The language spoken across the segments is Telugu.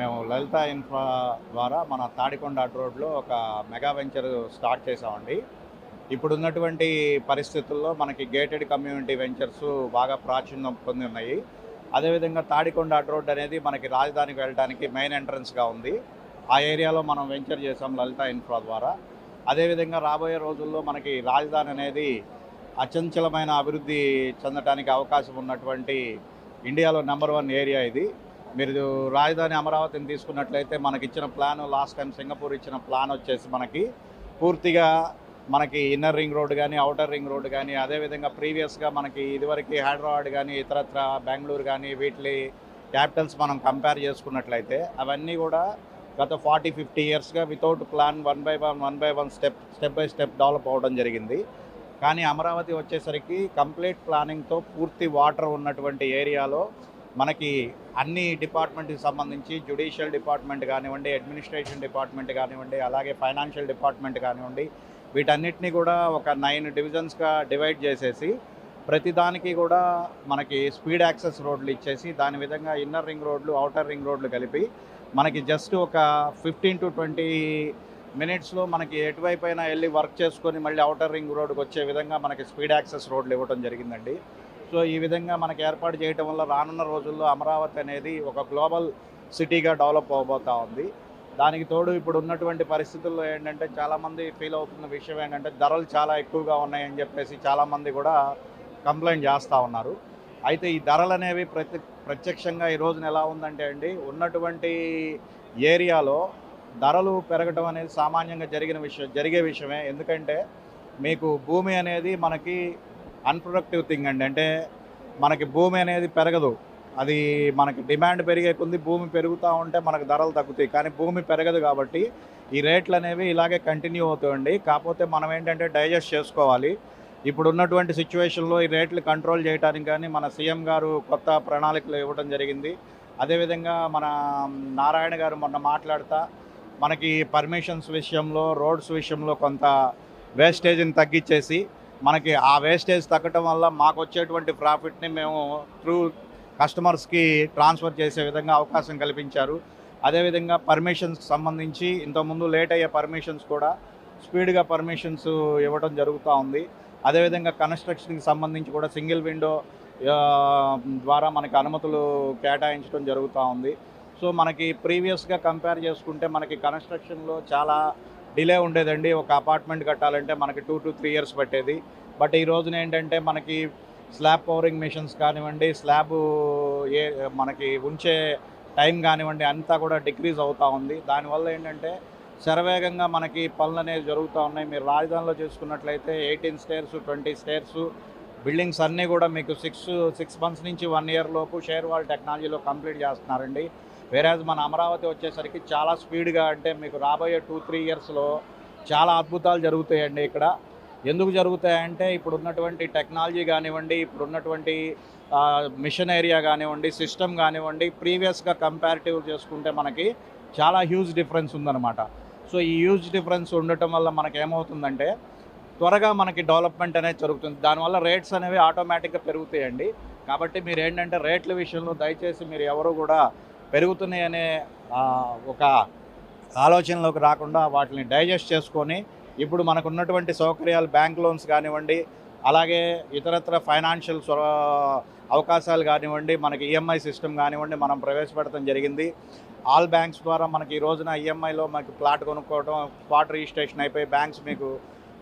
మేము లలిత ఇన్ఫ్రా ద్వారా మన తాడికొండ రోడ్లో ఒక మెగా వెంచర్ స్టార్ట్ చేసామండి ఇప్పుడు ఉన్నటువంటి పరిస్థితుల్లో మనకి గేటెడ్ కమ్యూనిటీ వెంచర్స్ బాగా ప్రాచుర్యం పొంది ఉన్నాయి. అదేవిధంగా తాడికొండ రోడ్ అనేది మనకి రాజధానికి వెళ్ళడానికి మెయిన్ ఎంట్రన్స్గా ఉంది. ఆ ఏరియాలో మనం వెంచర్ చేసాం లలిత ఇన్ఫ్రా ద్వారా. అదేవిధంగా రాబోయే రోజుల్లో మనకి రాజధాని అనేది అచంచలమైన అభివృద్ధి చెందడానికి అవకాశం ఉన్నటువంటి ఇండియాలో నెంబర్ వన్ ఏరియా ఇది. మీరు రాజధాని అమరావతిని తీసుకున్నట్లయితే మనకి ఇచ్చిన ప్లాన్ లాస్ట్ టైం సింగపూర్ ఇచ్చిన ప్లాన్ వచ్చేసి మనకి పూర్తిగా మనకి ఇన్నర్ రింగ్ రోడ్ కానీ అవుటర్ రింగ్ రోడ్ కానీ అదేవిధంగా ప్రీవియస్గా మనకి ఇదివరకు హైదరాబాద్ కానీ ఇతరత్ర బెంగళూరు కానీ వీటి క్యాపిటల్స్ మనం కంపేర్ చేసుకున్నట్లయితే అవన్నీ కూడా గత ఫార్టీ ఫిఫ్టీ ఇయర్స్గా without plan one by one one by one step step by step develop అవ్వడం జరిగింది. కానీ అమరావతి వచ్చేసరికి కంప్లీట్ ప్లానింగ్తో పూర్తి వాటర్ ఉన్నటువంటి ఏరియాలో మనకి అన్ని డిపార్ట్మెంట్కి సంబంధించి జ్యుడిషియల్ డిపార్ట్మెంట్ కానివ్వండి అడ్మినిస్ట్రేషన్ డిపార్ట్మెంట్ కానివ్వండి అలాగే ఫైనాన్షియల్ డిపార్ట్మెంట్ కానివ్వండి వీటన్నిటిని కూడా ఒక నైన్ డివిజన్స్గా డివైడ్ చేసేసి ప్రతిదానికి కూడా మనకి స్పీడ్ యాక్సెస్ రోడ్లు ఇచ్చేసి దాని విధంగా ఇన్నర్ రింగ్ రోడ్లు అవుటర్ రింగ్ రోడ్లు కలిపి మనకి జస్ట్ ఒక ఫిఫ్టీన్ టు ట్వంటీ మినిట్స్లో మనకి ఎటువైపు అయినా వెళ్ళి వర్క్ చేసుకొని మళ్ళీ అవుటర్ రింగ్ రోడ్కి వచ్చే విధంగా మనకి స్పీడ్ యాక్సెస్ రోడ్లు ఇవ్వడం జరిగిందండి. సో ఈ విధంగా మనకి ఏర్పాటు చేయటం వల్ల రానున్న రోజుల్లో అమరావతి అనేది ఒక గ్లోబల్ సిటీగా డెవలప్ అవబోతూ ఉంది. దానికి తోడు ఇప్పుడు ఉన్నటువంటి పరిస్థితుల్లో ఏంటంటే చాలామంది ఫీల్ అవుతున్న విషయం ఏంటంటే ధరలు చాలా ఎక్కువగా ఉన్నాయని చెప్పేసి చాలామంది కూడా కంప్లైంట్ చేస్తూ ఉన్నారు. అయితే ఈ ధరలు అనేవి ప్రతి ప్రత్యక్షంగా ఈ రోజున ఎలా ఉందంటే అండి ఉన్నటువంటి ఏరియాలో ధరలు పెరగటం అనేది సామాన్యంగా జరిగిన విషయం జరిగే విషయమే. ఎందుకంటే మీకు భూమి అనేది మనకి అన్ప్రొడక్టివ్ థింగ్ అండి. అంటే మనకి భూమి అనేది పెరగదు. అది మనకి డిమాండ్ పెరిగే కొద్ది భూమి పెరుగుతూ ఉంటే మనకు ధరలు తగ్గుతాయి. కానీ భూమి పెరగదు కాబట్టి ఈ రేట్లు అనేవి ఇలాగే కంటిన్యూ అవుతాయండి కాకపోతే మనం ఏంటంటే డైజెస్ట్ చేసుకోవాలి. ఇప్పుడు ఉన్నటువంటి సిచ్యువేషన్లో ఈ రేట్లు కంట్రోల్ చేయడానికి కానీ మన సీఎం గారు కొత్త ప్రణాళికలు ఇవ్వడం జరిగింది. అదేవిధంగా మన నారాయణ గారు మొన్న మాట్లాడుతా మనకి పర్మిషన్స్ విషయంలో రోడ్స్ విషయంలో కొంత వేస్టేజ్ని తగ్గించేసి మనకి ఆ వేస్టేజ్ తగ్గటం వల్ల మాకు వచ్చేటువంటి ప్రాఫిట్ని మేము త్రూ కస్టమర్స్కి ట్రాన్స్ఫర్ చేసే విధంగా అవకాశం కల్పించారు. అదేవిధంగా పర్మిషన్స్కి సంబంధించి ఇంతకుముందు లేట్ అయ్యే పర్మిషన్స్ కూడా స్పీడ్గా పర్మిషన్స్ ఇవ్వడం జరుగుతూ ఉంది. అదేవిధంగా కన్స్ట్రక్షన్కి సంబంధించి కూడా సింగిల్ విండో ద్వారా మనకి అనుమతులు కేటాయించడం జరుగుతూ ఉంది. సో మనకి ప్రీవియస్గా కంపేర్ చేసుకుంటే మనకి కన్స్ట్రక్షన్లో చాలా డిలే ఉండేదండి. ఒక అపార్ట్మెంట్ కట్టాలంటే మనకి టూ టు త్రీ ఇయర్స్ పట్టేది. బట్ ఈ రోజున ఏంటంటే మనకి స్లాబ్ పవరింగ్ మిషన్స్ కానివ్వండి స్లాబ్ ఏ మనకి ఉంచే టైం కానివ్వండి అంతా కూడా డిక్రీజ్ అవుతూ ఉంది. దానివల్ల ఏంటంటే శరవేగంగా మనకి పనులు అనేవి జరుగుతూ ఉన్నాయి. మీరు రాజధానిలో చూసుకున్నట్లయితే eighteen stairs twenty stairs buildings అన్నీ కూడా మీకు సిక్స్ సిక్స్ మంత్స్ నుంచి వన్ ఇయర్ లోపు షేర్ వాల్ టెక్నాలజీలో కంప్లీట్ చేస్తున్నారండి. వేరేజ్ మన అమరావతి వచ్చేసరికి చాలా స్పీడ్గా అంటే మీకు రాబోయే టూ త్రీ ఇయర్స్లో చాలా అద్భుతాలు జరుగుతాయండి ఇక్కడ. ఎందుకు జరుగుతాయంటే ఇప్పుడు ఉన్నటువంటి టెక్నాలజీ కానివ్వండి ఇప్పుడు ఉన్నటువంటి మిషన్ ఏరియా కానివ్వండి సిస్టమ్ కానివ్వండి ప్రీవియస్గా కంపారిటివ్ చేసుకుంటే మనకి చాలా హ్యూజ్ డిఫరెన్స్ ఉందన్నమాట. సో ఈ హ్యూజ్ డిఫరెన్స్ ఉండటం వల్ల మనకి ఏమవుతుందంటే త్వరగా మనకి డెవలప్మెంట్ అనేది జరుగుతుంది. దానివల్ల రేట్స్ అనేవి ఆటోమేటిక్గా పెరుగుతాయండి. కాబట్టి మీరు ఏంటంటే రేట్ల విషయంలో దయచేసి మీరు ఎవరు కూడా పెరుగుతున్నాయనే ఒక ఆలోచనలోకి రాకుండా వాటిని డైజెస్ట్ చేసుకొని ఇప్పుడు మనకున్నటువంటి సౌకర్యాలు బ్యాంక్ లోన్స్ కానివ్వండి అలాగే ఇతరత్ర ఫైనాన్షియల్ అవకాశాలు కానివ్వండి మనకి ఈఎంఐ సిస్టమ్ కానివ్వండి మనం ప్రవేశపెడతాం జరిగింది. ఆల్ బ్యాంక్స్ ద్వారా మనకి ఈ రోజున ఈఎంఐలో మనకి ప్లాట్ కొనుక్కోవడం స్పాట్ రిజిస్ట్రేషన్ అయిపోయి బ్యాంక్స్ మీకు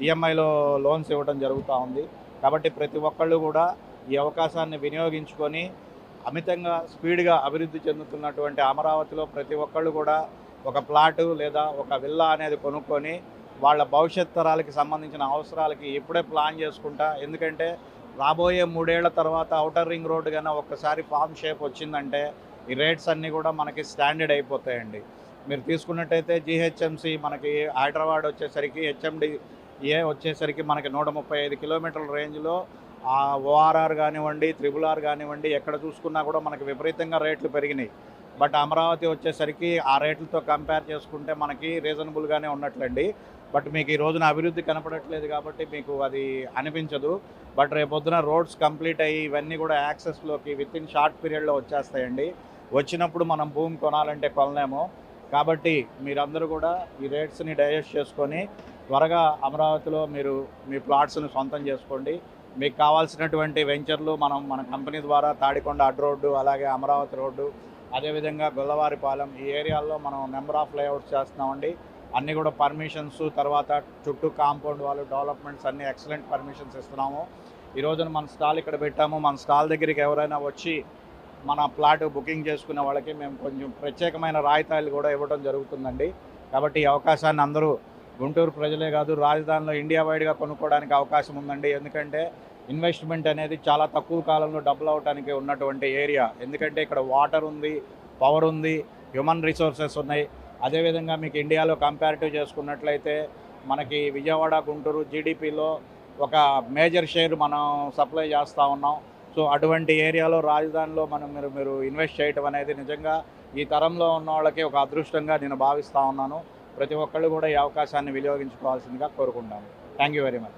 ఈఎంఐలో లోన్స్ ఇవ్వడం జరుగుతూ ఉంది. కాబట్టి ప్రతి ఒక్కళ్ళు కూడా ఈ అవకాశాన్ని వినియోగించుకొని అమితంగా స్పీడ్గా అభివృద్ధి చెందుతున్నటువంటి అమరావతిలో ప్రతి ఒక్కళ్ళు కూడా ఒక ప్లాటు లేదా ఒక విల్లా అనేది కొనుక్కొని వాళ్ళ భవిష్యత్ తరాలకి సంబంధించిన అవసరాలకి ఇప్పుడే ప్లాన్ చేసుకుంటా. ఎందుకంటే రాబోయే మూడేళ్ళ తర్వాత అవుటర్ రింగ్ రోడ్డు కన్నా ఒక్కసారి ఫామ్ షేప్ వచ్చిందంటే ఈ రేట్స్ అన్నీ కూడా మనకి స్టాండర్డ్ అయిపోతాయండి. మీరు తీసుకున్నట్టయితే జీహెచ్ఎంసి మనకి హైదరాబాద్ వచ్చేసరికి హెచ్ఎండి ఏ వచ్చేసరికి మనకి నూట ముప్పై ఐదు కిలోమీటర్ల రేంజ్లో ఓఆర్ఆర్ కానివ్వండి త్రిబుల్ ఆర్ కానివ్వండి ఎక్కడ చూసుకున్నా కూడా మనకి విపరీతంగా రేట్లు పెరిగినాయి. బట్ అమరావతి వచ్చేసరికి ఆ రేట్లతో కంపేర్ చేసుకుంటే మనకి రీజనబుల్గానే ఉన్నట్లండి. బట్ మీకు ఈ రోజున అభివృద్ధి కనపడట్లేదు కాబట్టి మీకు అది అనిపించదు. బట్ రేపొద్దున రోడ్స్ కంప్లీట్ అయ్యి ఇవన్నీ కూడా యాక్సెస్లోకి విత్ ఇన్ షార్ట్ పీరియడ్లో వచ్చేస్తాయండి. వచ్చినప్పుడు మనం భూమి కొనాలంటే కొనలేము. కాబట్టి మీరందరూ కూడా ఈ రేట్స్ని డైజెస్ట్ చేసుకొని త్వరగా అమరావతిలో మీరు మీ ప్లాట్స్ని సొంతం చేసుకోండి. మీకు కావాల్సినటువంటి వెంచర్లు మనం మన కంపెనీ ద్వారా తాడికొండ అడ్ రోడ్డు అలాగే అమరావతి రోడ్డు అదేవిధంగా గొల్లవారిపాలెం ఈ ఏరియాల్లో మనం నెంబర్ ఆఫ్ లేఅవుట్స్ చేస్తున్నామండి. అన్నీ కూడా పర్మిషన్స్ తర్వాత చుట్టూ కాంపౌండ్ వాళ్ళు డెవలప్మెంట్స్ అన్నీ ఎక్సలెంట్ పర్మిషన్స్ ఇస్తున్నాము. ఈ రోజున మన స్టాల్ ఇక్కడ పెట్టాము. మన స్టాల్ దగ్గరికి ఎవరైనా వచ్చి మన ప్లాట్ బుకింగ్ చేసుకునే వాళ్ళకి మేము కొంచెం ప్రత్యేకమైన రాయితీలు కూడా ఇవ్వడం జరుగుతుందండి. కాబట్టి ఈ అవకాశాన్ని అందరూ గుంటూరు ప్రజలే కాదు రాజధానిలో ఇండియా వైడ్గా కొనుక్కోవడానికి అవకాశం ఉందండి. ఎందుకంటే ఇన్వెస్ట్మెంట్ అనేది చాలా తక్కువ కాలంలో డబుల్ అవడానికి ఉన్నటువంటి ఏరియా. ఎందుకంటే ఇక్కడ వాటర్ ఉంది పవర్ ఉంది హ్యూమన్ రిసోర్సెస్ ఉన్నాయి. అదేవిధంగా మీకు ఇండియాలో కంపారిటివ్ చేసుకున్నట్లయితే మనకి విజయవాడ గుంటూరు జీడిపిలో ఒక మేజర్ షేర్ మనం సప్లై చేస్తూ ఉన్నాం. సో అటువంటి ఏరియాలో రాజధానిలో మనం మీరు మీరు ఇన్వెస్ట్ చేయటం అనేది నిజంగా ఈ తరంలో ఉన్న వాళ్ళకి ఒక అదృష్టంగా నేను భావిస్తూ ఉన్నాను. ప్రతి ఒక్కళ్ళు కూడా ఈ అవకాశాన్ని వినియోగించుకోవాల్సిందిగా కోరుకుంటాను. Thank you very much